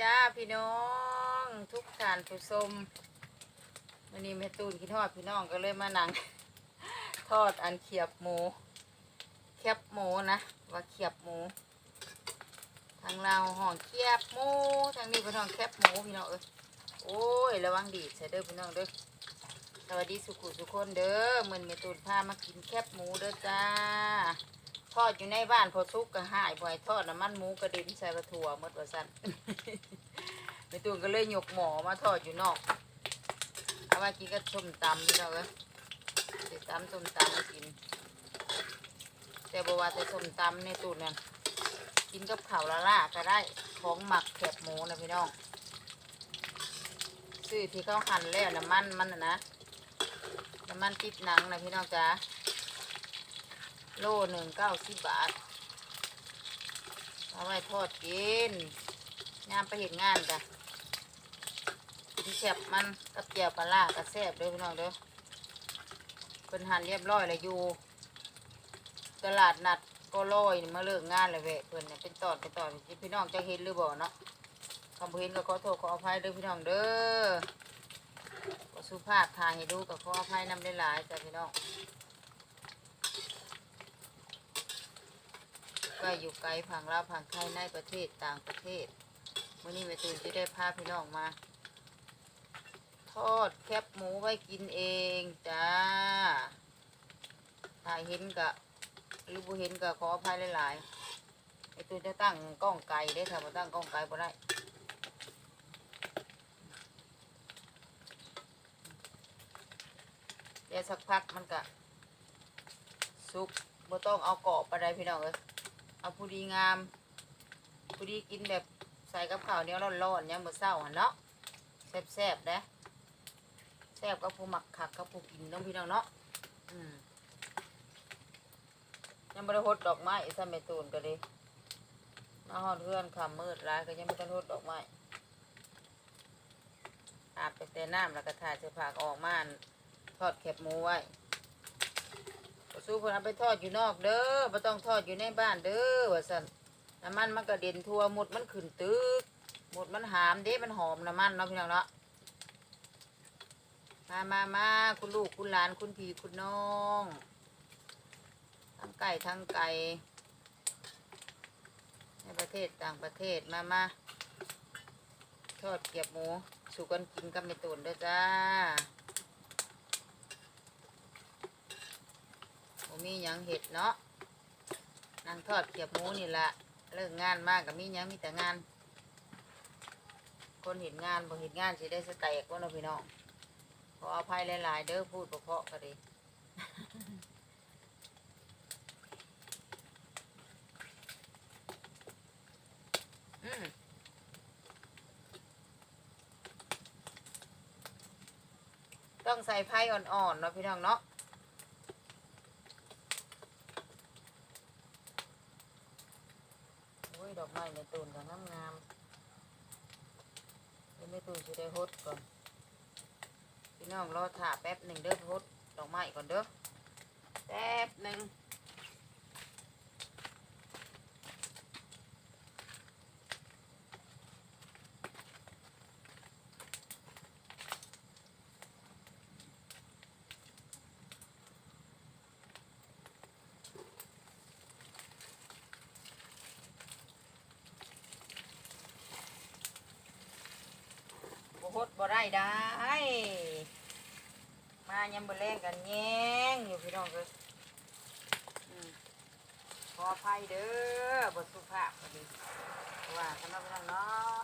จ้าพี่น้อง ทุกท่านผู้ชมวันนี้แม่ตูนคิดทอดพี่น้องก็เลยมานั่ง ทอดอันเขียบหมูแคบหมูนะว่าเขียบหมูทางเราห่องเขียบหมูทางนี้พี่น้องแคบหมูพี่น้องเอ้ยโอ้ยระวังดีใส่เด้อพี่น้องเด้อสวัสดีสุขุสุขคนเด้อเหมือนแม่ตูนพามากินแคบหมูเด้อจ้า ทอดอยู่ในบ้านพอซุกก็หายบ่อยทอดน้ำมันหมูกระเด็นใส่กระถั่วหมดว่าสั่นแม่ตูนก็เลยยกหมอมาทอดอยู่นอกเอาไว้กินกับส้มตำพี่น้องเอ้ยสิตำส้มตำมากิน แต่บอกว่าแต่ส้มตำในตูนเนี่ยกินกับข้าวละล่าก็ได้ของหมักแคบหมูนะพี่น้องซื้อที่เขาหั่นแล้วน้ำมันมันนะน้ำมันติดหนังนะพี่น้องจ้า โลหนึ่งเก้าสิบบาทเอาไว้ทอดกินงานไปเห็นงานจ้ะที่แซ่บมันกับเจียวปลาล่ากับแซ่บเด้อพี่น้องเด้อเป็นหั่นเรียบร้อยเลยอยู่ ตลาดนัดก็ลอยมาเลิกงานเลยเว้ยเพิ่อนเนี่ยเป็นตอนเป็นตอนที่พี่น้องจะเห็นหรือบ่เนาะคำบ่เห็นก็ขอโทษขออภัยเด้อพี่น้องเด้อก็สุภาพทางให้ดูก็ขออภัยนำหลายๆจ้ะพี่น้อง ก็อยู่ไกลผังลาวผังไทยในประเทศต่างประเทศวันนี้แม่ตูนจะได้พาพี่น้องมา ทอดแคบหมูไว้กินเองจ้าถ้ายเห็นกะรือบ่เห็นกะขออภัยหลายๆไอ้ตูนจะตั้งกล้องไกลได้ถ้ามาตั้งกล้องไกลบ่ได้เดี๋ยวสักพักมันกะสุกบ่ต้องเอากรอบไปได้พี่น้องเอ้ย เอาผู้ดีงาม ผู้ดีกินแบบใส่กับข้าวเนี้ยร้อนๆเนี่ยมื้อเช้าหันเนาะแซ่บๆนะแซ่บกับผู้หมักขักกับผู้กินน้องพี่น้องเนาะอืมยังไม่ได้หดดอกไม้อีสามเมตูนก็เลยมาหอดเพื่อนคำมืดร้ายก็ยังไม่ได้หดดอกไม้อาบไปแต่น้ำแล้วก็ถ่ายเสื้อผ้าก็ออกมาทอดแคบหมูไว้ สู้คนเอาไปทอดอยู่นอกเด้อไม่ต้องทอดอยู่ในบ้านเด้อว่าสันน้ำมันมันกระเด็นทั่วหมดมันขึ้นตึกหมดมันหามเด้มันหอมน้ำมันเนาะพี่น้องเนาะมามามาคุณลูกคุณหลานคุณพี่คุณน้องทั้งไก่ทั้งไก่ในประเทศต่างประเทศมามาทอดเกี๊ยบหมูสู่กันกินกับเมตุนเด้อจ้า บ่มีห ยังเห็ดเนาะนางทอดเขียบหมูนี่ละเลิกงานมากกับมีหยังมีแต่งาน คนเห็นงานบ่เห็นงานสิได้สแตกว่าเนาะพี่น้องขออภัยหลายๆเด้อพูดเพราะก็ดี อืมต้องใส่ไผ่อ่อนๆเนาะพี่น้องเนาะ โอ้ยดอก ไม้ในตูนก็งามงามๆเดี๋ยวในตูนจะได้ฮดก่อนพี่น้องรอถ่าแป๊บหนึ่งเด้อฮดดอกไม้ก่อนเด้อแป๊บหนึ่ง ดบ่ได้ได้ มายังบ่แรงกันแย้งอยู่พี่น้องเลยอืมขออภัยเด้อบทสุภาพดีว่าสำหรับพี่น้องเนาะ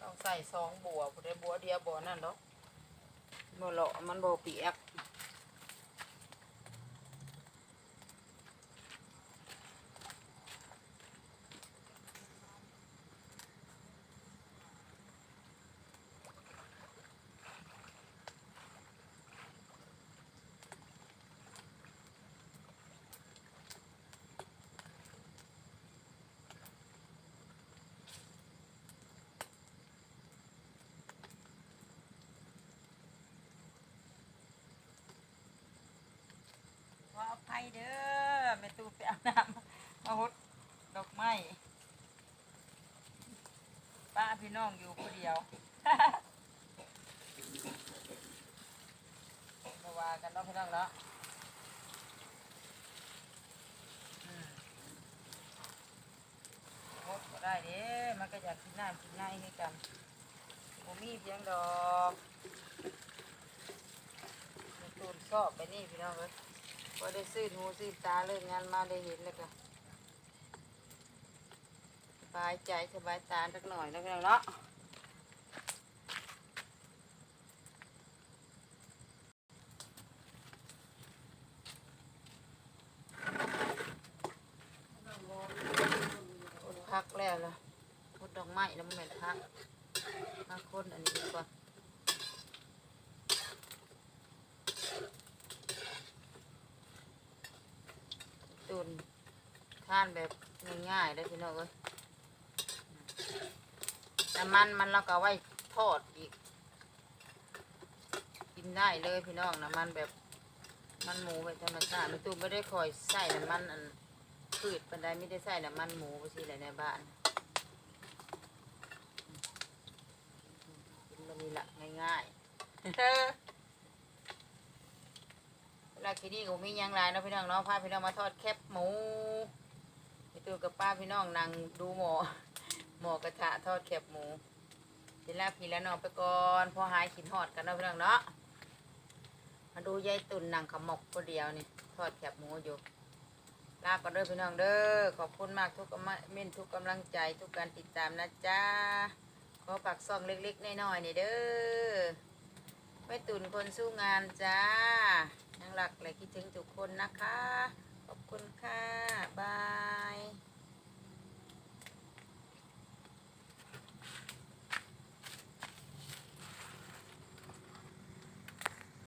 ต้องใส่สองบัวผู้ใดบัวเดียวบัวนั่นเนาะบัวเลาะมันบัวเปียก เด้อแม่ตูไปเอาน้ำมาหดดอกไม้ป้าพี่น้องอยู่คนเดียวมาว่ากันเนาะพี่น้องเนาะอืมหดก็ได้เด้มันก็อยากกินน้ำกินน้ำให้กันบ่มีเพียงดอกแม่ตูนชอบไปนี่พี่น้องเอ้ย พอได้ซื้อหูซื้อตาเลิกงานมาได้เห็นแล้วก็สบายใจสบายตาสักหน่อยแล้วกันเนาะพักแล้วล่ะพุดดอกไม้แล้วมันเม็นพักพักคนอันนี้ดีกว่า นทานแบบง่ายๆได้พี่น้องเอ้ยน้ำมันมันเราก็เอาไว้ทอดอีก กินได้เลยพี่น้องน้ำมันแบบมันหมูแบบธรรมชาติมันตูนไม่ได้คอยใส่น้ำมันอันพืชปันไดไม่ได้ใส่น้ำมันหมูไปสิอะไรในบ้านกินแบบนี้ละง่ายๆ ลาคิดนี่ก็มียังไรเนาะพี่น้องเนาะพาพี่น้องมาทอดแคบหมูไปตูกับป้าพี่น้องนั่งดูหมอหมอกระทะทอดแคบหมูเดี๋ยวลาพี่แล้วน้องไปก่อนพอหายขินหอดกันเนาะพี่น้องเนาะมาดูยายตุ่นนั่งขมกคนเดียวนี่ทอดแคบหมูอยู่ลาก่อนเด้อพี่น้องเด้อขอบคุณมากทุกกำลังเม่นทุกกำลังใจทุกการติดตามนะจ๊ะขอปักซองเล็กๆน้อยๆนี่เด้อ ไม่ตุนคนสู้งานจ้ายังหลักและคิดถึงทุกคนนะคะ ขอบคุณค่ะ บาย